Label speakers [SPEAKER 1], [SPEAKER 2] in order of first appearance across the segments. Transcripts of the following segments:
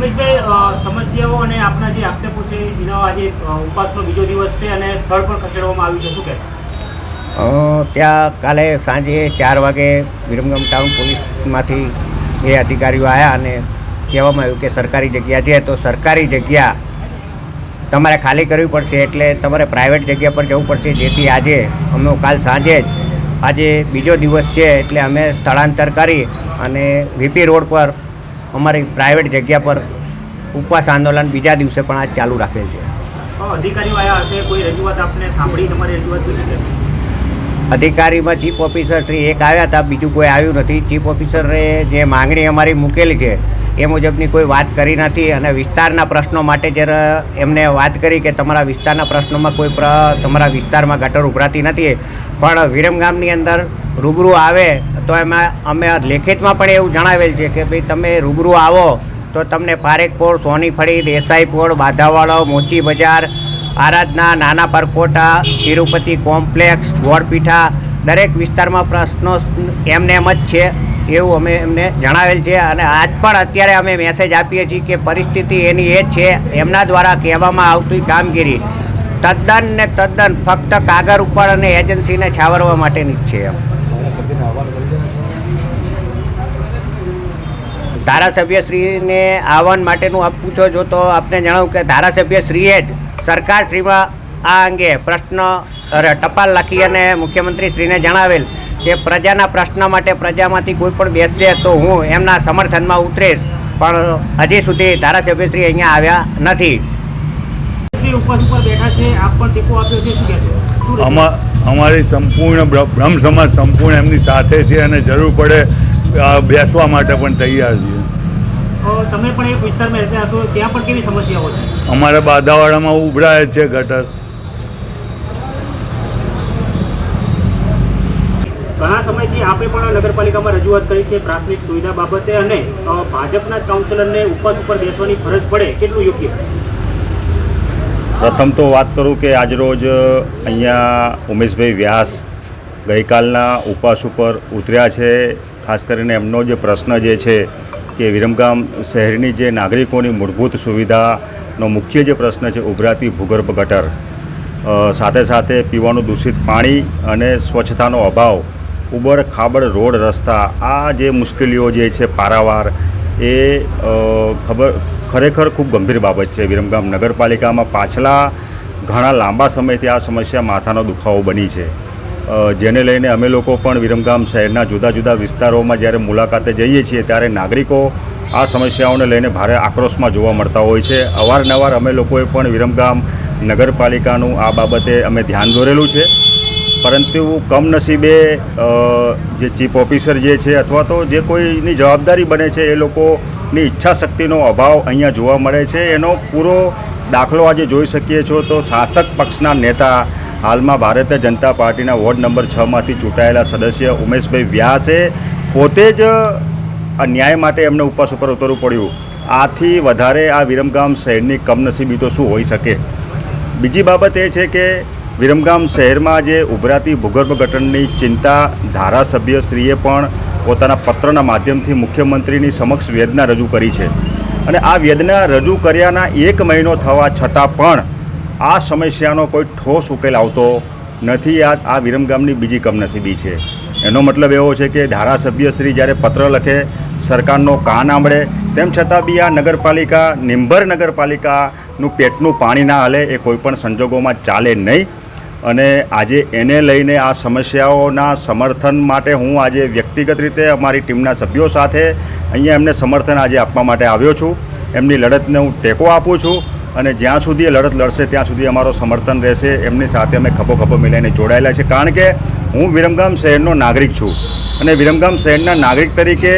[SPEAKER 1] ઉમેશભાઈ સમસ્યાઓ અને આપના જે આક્ષેપો છે, એનો આજે ઉપવાસનો બીજો દિવસ છે અને સ્થળ પણ ખસેડવામાં આવ્યું છે, શું કહેશો?
[SPEAKER 2] ત્યાં કાલે સાંજે ચાર વાગે વિરમગામ ટાઉન પોલીસમાંથી બે અધિકારીઓ આવ્યા અને કહેવામાં આવ્યું કે સરકારી જગ્યા છે, તો સરકારી જગ્યા તમારે ખાલી કરવી પડશે એટલે તમારે પ્રાઇવેટ જગ્યા પર જવું પડશે, જેથી આજે અમે કાલ સાંજે જ, આજે બીજો દિવસ છે, એટલે અમે સ્થળાંતર કરી અને વીપી રોડ પર અમારી પ્રાઇવેટ જગ્યા પર ઉપવાસ આંદોલન બીજા દિવસે પણ આજ ચાલુ રાખેલ છે. અધિકારીમાં ચીફ ઓફિસર શ્રી એક આવ્યા હતા બીજું કોઈ આવ્યું નથી. ચીફ ઓફિસરે જે માંગણી અમારી મૂકેલી છે એ મુજબની કોઈ વાત કરી નથી અને વિસ્તારના પ્રશ્નો માટે જ્યારે એમને વાત કરી કે તમારા વિસ્તારના પ્રશ્નોમાં કોઈ પ્ર તમારા વિસ્તારમાં ગટર ઉભરાતી નથી પણ વિરમગામની અંદર રૂબરૂ આવે તો એમાં અમે લેખિતમાં પણ એવું જણાવેલ છે કે ભાઈ તમે રૂબરૂ આવો તો તમને પારેખપોળ સોનીફળી દેસાઈપોળ બાધાવાળો, મોચી બજાર, આરાધના, નાના પરકોટા, તિરુપતિ કોમ્પ્લેક્સ, ગોળપીઠા, દરેક વિસ્તારમાં પ્રશ્નો એમને એમ જ છે એવું અમે એમને જણાવેલ છે અને આજ પણ અત્યારે અમે મેસેજ આપીએ છીએ કે પરિસ્થિતિ એની એ છે, એમના દ્વારા કહેવામાં આવતી કામગીરી તદ્દન ને તદ્દન ફક્ત કાગળ ઉપર અને એજન્સીને છાવરવા માટેની જ છે એમ. ધારાસભ્યશ્રીને આવવાન માટેનું આપ પૂછો છો તો આપને જણાવું કે ધારાસભ્યશ્રીએ જ સરકારશ્રીમાં આ અંગે પ્રશ્ન અરે ટપાલ લખી અને મુખ્યમંત્રીશ્રીને જણાવેલ કે પ્રજાના પ્રશ્ન માટે પ્રજામાંથી કોઈ પણ બેસશે તો હું એમના સમર્થનમાં ઉતરીશ પણ હજી સુધી ધારાસભ્યશ્રી અહીંયા આવ્યા નથી
[SPEAKER 1] શ્રી ઉપવાસ ઉપર બેઠા છે આપ પણ ટેકો આપ્યો છે શું કહેશો શું રજૂઆત?
[SPEAKER 3] અમા અમારી સંપૂર્ણ બ્રહ્મ સમાજ સંપૂર્ણ એમની સાથે છે અને જરૂર પડે બેસવા માટે પણ તૈયાર છીએ.
[SPEAKER 1] તમે પણ એક વિસ્તારમાં રહેતા હશો ત્યાં પણ કેવી સમસ્યાઓ છે?
[SPEAKER 3] અમારા બાધાવાડામાં ઉભરાય જ છે ગટર.
[SPEAKER 1] ઘણા સમયથી આપે પણ નગરપાલિકામાં રજૂઆત કરી છે પ્રાથમિક સુવિધા બાબતે અને ભાજપના કાઉન્સિલરને ઉપવાસ ઉપર બેસવાની ફરજ પડે કેટલું યોગ્ય?
[SPEAKER 4] પ્રથમ તો વાત કરું કે આજરોજ અહીંયા ઉમેશભાઈ વ્યાસ ગઈકાલના ઉપવાસ ઉપર ઉતર્યા છે. ખાસ કરીને એમનો જે પ્રશ્ન જે છે કે વિરમગામ શહેરની જે નાગરિકોની મૂળભૂત સુવિધાનો મુખ્ય જે પ્રશ્ન છે, ઉભરાતી ભૂગર્ભ ગટર સાથે સાથે પીવાનું દૂષિત પાણી અને સ્વચ્છતાનો અભાવ ઉબડ ખાબડ રોડ રસ્તા, આ જે મુશ્કેલીઓ જે છે, પારાવાર, એ ખબર, ખરેખર ખૂબ ગંભીર બાબત છે. વિરમગામ નગરપાલિકામાં પાછલા ઘણા લાંબા સમયથી આ સમસ્યા માથાનો દુખાવો બની છે. જેને લઈને અમે લોકો પણ વિરમગામ શહેરના જુદા જુદા વિસ્તારોમાં જ્યારે મુલાકાતે જઈએ છીએ ત્યારે નાગરિકો આ સમસ્યાઓને લઈને ભારે આક્રોશમાં જોવા મળતા હોય છે. અવારનવાર અમે લોકોએ પણ વિરમગામ નગરપાલિકાનું આ બાબતે અમે ધ્યાન દોરેલું છે. પરંતુ કમનસીબે જે ચીફ ઓફિસર જે છે અથવા તો જે કોઈની જવાબદારી બને છે એ લોકોની ઈચ્છા શક્તિનો અભાવ અહીંયા જોવા મળે છે. એનો પૂરો દાખલો આજે જોઈ શકીએ છો તો શાસક પક્ષના નેતા હાલમાં ભારતીય જનતા પાર્ટીના વોર્ડ નંબર છમાંથી ચૂંટાયેલા સદસ્ય ઉમેશભાઈ વ્યાસે પોતે જ ન્યાય માટે એમને ઉપવાસ ઉપર ઉતરવું પડ્યું. આથી વધારે આ વિરમગામ શહેરની કમનસીબી તો શું હોઈ શકે? બીજી બાબત એ છે કે વિરમગામ શહેરમાં જે ઉભરાતી ભૂગર્ભ ગટરની ચિંતા ધારાસભ્યશ્રીએ પણ પોતાના પત્રના માધ્યમથી મુખ્યમંત્રીની સમક્ષ વેદના રજૂ કરી છે. અને આ વેદના રજૂ કર્યાના એક મહિનો થવા છતાં પણ આ સમસ્યાનો કોઈ ઠોસ ઉકેલ આવતો નથી. આ આ વિરમગામની બીજી કમનસીબી છે. એનો મતલબ એવો છે કે ધારાસભ્યશ્રી જ્યારે પત્ર લખે, સરકારનો કાન આંબળે, તેમ છતાં બી આ નગરપાલિકા નિંભર નગરપાલિકાનું પેટનું પાણી ના હાલે એ કોઈપણ સંજોગોમાં ચાલે નહીં. અને આજે એને લઈને આ સમસ્યાઓના સમર્થન માટે હું આજે વ્યક્તિગત રીતે અમારી ટીમના સભ્યો સાથે અહીંયા એમને સમર્થન આજે આપવા માટે આવ્યો છું. એમની લડતને હું ટેકો આપું છું. અને જ્યાં સુધી એ લડત લડશે, ત્યાં સુધી અમારો સમર્થન રહેશે. એમની સાથે અમે ખભો ખભો મિલાઈને જોડાયેલા છે કારણ કે હું વિરમગામ શહેરનો નાગરિક છું. અને વિરમગામ શહેરના નાગરિક તરીકે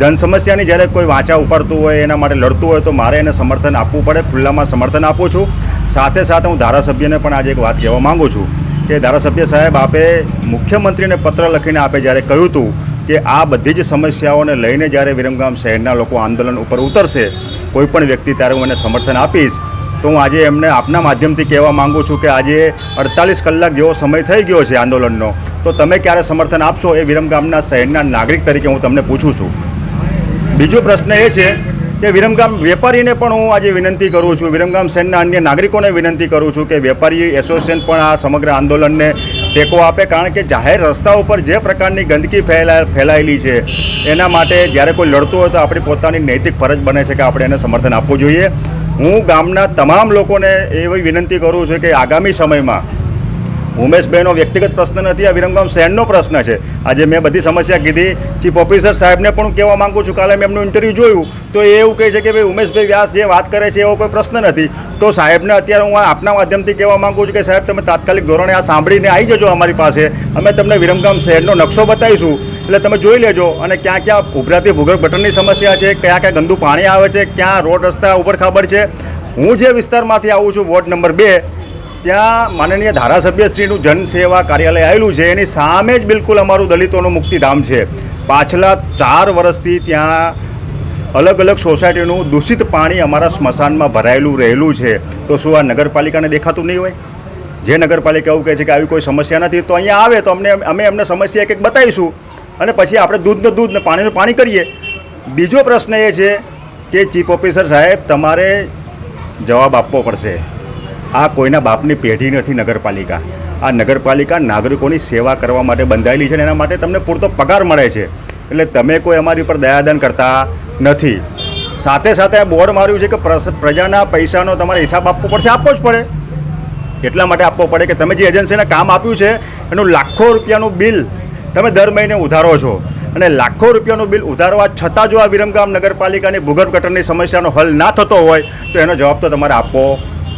[SPEAKER 4] જન સમસ્યાની જ્યારે કોઈ વાંચા ઉપાડતું હોય, એના માટે લડતું હોય, તો મારે એને સમર્થન આપવું પડે. ખુલ્લામાં સમર્થન આપું છું. સાથે સાથે હું ધારાસભ્યને પણ આજે એક વાત કહેવા માગું છું કે, ધારાસભ્ય સાહેબ, આપે મુખ્યમંત્રીને પત્ર લખીને આપે જ્યારે કહ્યું હતું કે, આ બધી જ સમસ્યાઓને લઈને જ્યારે વિરમગામ શહેરના લોકો આંદોલન ઉપર ઉતરશે, કોઈ પણ વ્યક્તિ ત્યારે હું એને સમર્થન આપીશ. તો હું આજે એમને આપના માધ્યમથી કહેવા માગું છું કે આજે અડતાલીસ કલાક જેવો સમય થઈ ગયો છે આંદોલનનો. તો તમે ક્યારે સમર્થન આપશો એ વિરમગામના શહેરના નાગરિક તરીકે હું તમને પૂછું છું. બીજો પ્રશ્ન એ છે કે વિરમગામ વેપારીને પણ હું આજે વિનંતી કરું છું વિરમગામ શહેરના અન્ય નાગરિકોને વિનંતી કરું છું કે વેપારી એસોસિએશન પણ આ સમગ્ર આંદોલનને ટેકો આપે, કારણ કે જાહેર રસ્તા ઉપર જે પ્રકારની ગંદકી ફેલા, ફેલાયેલી છે, એના માટે જ્યારે કોઈ લડતું હોય તો આપણી પોતાની નૈતિક ફરજ બને છે કે આપણે એને સમર્થન આપવું જોઈએ. હું ગામના તમામ લોકોને એવી વિનંતી કરું છું કે આગામી સમયમાં ઉમેશભાઈનો વ્યક્તિગત પ્રશ્ન નથી, આ વિરમગામ શહેરનો પ્રશ્ન છે. આજે મેં બધી સમસ્યા કીધી. ચીફ ઓફિસર સાહેબને પણ કહેવા માંગુ છું, કાલે મેં એમનું ઇન્ટરવ્યૂ જોયું. તો એ એવું કહે છે કે ભાઈ, ઉમેશભાઈ વ્યાસ જે વાત કરે છે, એવો કોઈ પ્રશ્ન નથી. તો સાહેબને અત્યારે હું આપના માધ્યમથી કહેવા માંગુ છું કે, સાહેબ, તમે તાત્કાલિક ધોરણે આ સાંભળીને આવી જજો અમારી પાસે. અમે તમને વિરમગામ શહેરનો નકશો બતાવીશું. એટલે તમે જોઈ લેજો અને ક્યાં ક્યાં ઉભરાતી ભૂગર્ભ ગટરની સમસ્યા છે, ક્યાં ક્યાં ગંદુ પાણી આવે છે, ક્યાં રોડ રસ્તા ઉપર ખબર છે. હું જે વિસ્તારમાંથી આવું છું, વોર્ડ નંબર બે ત્યાં માનનીય ધારાસભ્યશ્રીનું જનસેવા કાર્યાલય આવેલું છે. એની સામે જ બિલકુલ અમારું દલિતોનું મુક્તિધામ છે. પાછલા ચાર વર્ષથી ત્યાં અલગ અલગ સોસાયટીનું દૂષિત પાણી અમારા સ્મશાનમાં ભરાયેલું રહેલું છે. તો શું આ નગરપાલિકાને દેખાતું નહીં હોય? જે નગરપાલિકા એવું કહે છે કે આવી કોઈ સમસ્યા નથી, તો અહીંયા આવે, તો અમને અમે એમને સમસ્યા એક એક બતાવીશું. અને પછી આપણે દૂધનું દૂધ ને પાણીનું પાણી કરીએ. બીજો પ્રશ્ન એ છે કે ચીફ ઓફિસર સાહેબ, તમારે જવાબ આપવો પડશે. આ કોઈના બાપની પેઢી નથી નગરપાલિકા. આ નગરપાલિકા નાગરિકોની સેવા કરવા માટે બંધાયેલી છે અને એના માટે તમને પૂરતો પગાર મળે છે. એટલે તમે કોઈ અમારી ઉપર દયાદાન કરતા નથી. સાથે સાથે આ બોર્ડ માર્યું છે કે પ્રજાના પૈસાનો તમારે હિસાબ આપવો પડશે. આપવો જ પડે. એટલા માટે આપવો પડે કે તમે જે એજન્સીને કામ આપ્યું છે, એનું લાખો રૂપિયાનું બિલ તમે દર મહિને ઉધારો છો. અને લાખો રૂપિયાનું બિલ ઉધારવા છતાં જો આ વિરમગામ નગરપાલિકાની ભૂગર્ભ ગટરની સમસ્યાનો હલ ના થતો હોય, તો એનો જવાબ તો તમારે આપવો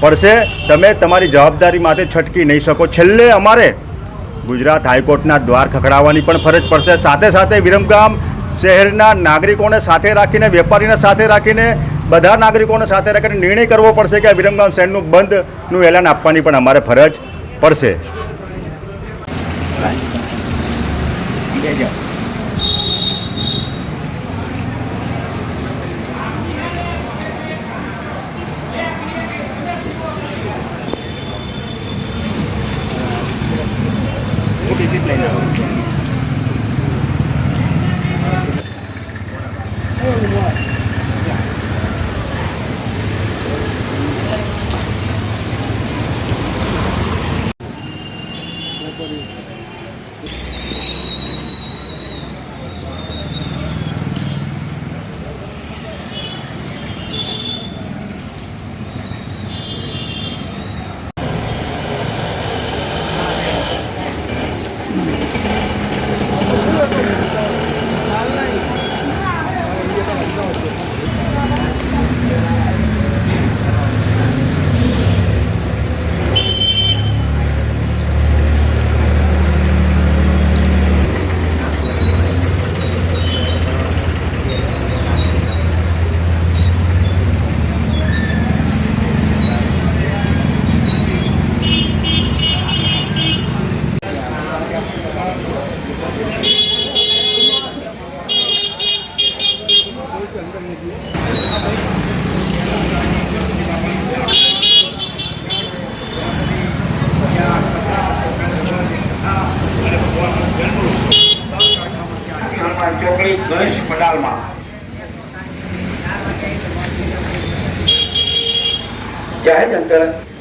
[SPEAKER 4] પડશે. તમે તમારી જવાબદારી માટે છટકી નહીં શકો. છેલ્લે અમારે ગુજરાત હાઈકોર્ટના દ્વાર ખખડાવવાની પણ ફરજ પડશે. સાથે સાથે વિરમગામ શહેરના નાગરિકોને સાથે રાખીને, વેપારીને સાથે રાખીને, બધા નાગરિકોને સાથે રાખીને નિર્ણય કરવો પડશે કે આ વિરમગામ શહેરનું બંધનું એલાન આપવાની પણ અમારે ફરજ પડશે.
[SPEAKER 5] what? ચોકડી ગણેશ પંડાલમાં. જાહેર જનતા